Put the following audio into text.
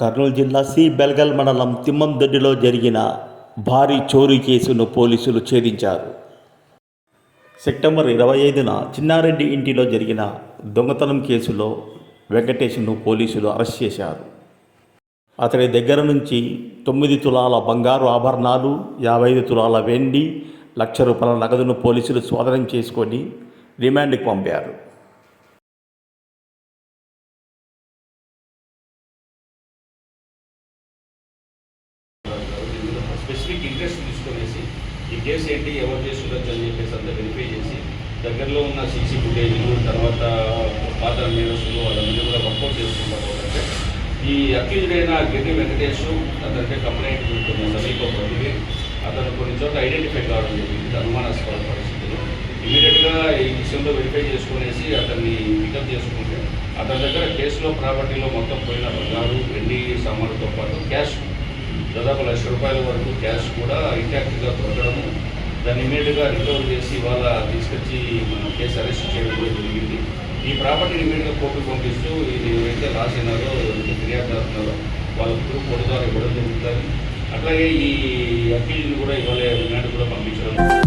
కర్నూలు జిల్లా సి బెల్గల్ మండలం తిమ్మందొడ్డిలో జరిగిన భారీ చోరీ కేసును పోలీసులు ఛేదించారు. సెప్టెంబర్ ఇరవై ఐదున చిన్నారెడ్డి ఇంటిలో జరిగిన దొంగతనం కేసులో వెంకటేష్ను పోలీసులు అరెస్ట్ చేశారు. అతని దగ్గర నుంచి తొమ్మిది తులాల బంగారు ఆభరణాలు యాభై ఐదు తులాల వెండి లక్ష రూపాయల నగదును పోలీసులు స్వాధీనం చేసుకొని రిమాండ్కి పంపారు. స్పెసిఫిక్ ఇంట్రెస్ట్ తీసుకునేసి ఈ కేసు ఏంటి ఎవరు చేసి అని చెప్పేసి అంతా వెరిఫై చేసి దగ్గరలో ఉన్న సీసీ ఫుటేజ్లు తర్వాత పాత్ర నేరస్తులు వాళ్ళందరూ కూడా వర్కౌట్ చేసుకుంటారు అంటే ఈ అక్యూజ్డ్ అయిన గిరి వెంకటేష్ అతనికి కంప్లైంట్ ఉంటుంది సమీప ప్రతివి అతను కొన్ని చోట్ల ఐడెంటిఫై కావడం జరిగింది అనుమానాస్పద పరిస్థితులు. ఇమీడియట్గా ఈ విషయంలో వెరిఫై చేసుకునేసి అతన్ని పికప్ చేసుకుంటే అతని దగ్గర కేసులో ప్రాపర్టీలో మొత్తం పోయిన బంగారు వెండి సామాన్లతో పాటు క్యాష్ దాదాపు లక్ష రూపాయల వరకు క్యాష్ కూడా ఇంటాక్ట్గా దొరకడము దాన్ని ఇమీడియట్గా రికవర్ చేసి వాళ్ళ తీసుకొచ్చి మనం కేసు అరెస్ట్ చేయడం కూడా జరిగింది. ఈ ప్రాపర్టీని ఇమీడియట్గా కోర్టుకు పంపిస్తూ ఇది ఎవరైతే లాస్ అయినారో ఎవరైతే ఫిర్యాదు అవుతున్నారో వాళ్ళ కోర్టు ద్వారా ఇవ్వడం జరుగుతుంది. అట్లాగే ఈ అప్పీల్ని కూడా ఇవాళ రిమాండ్ కూడా పంపించడం.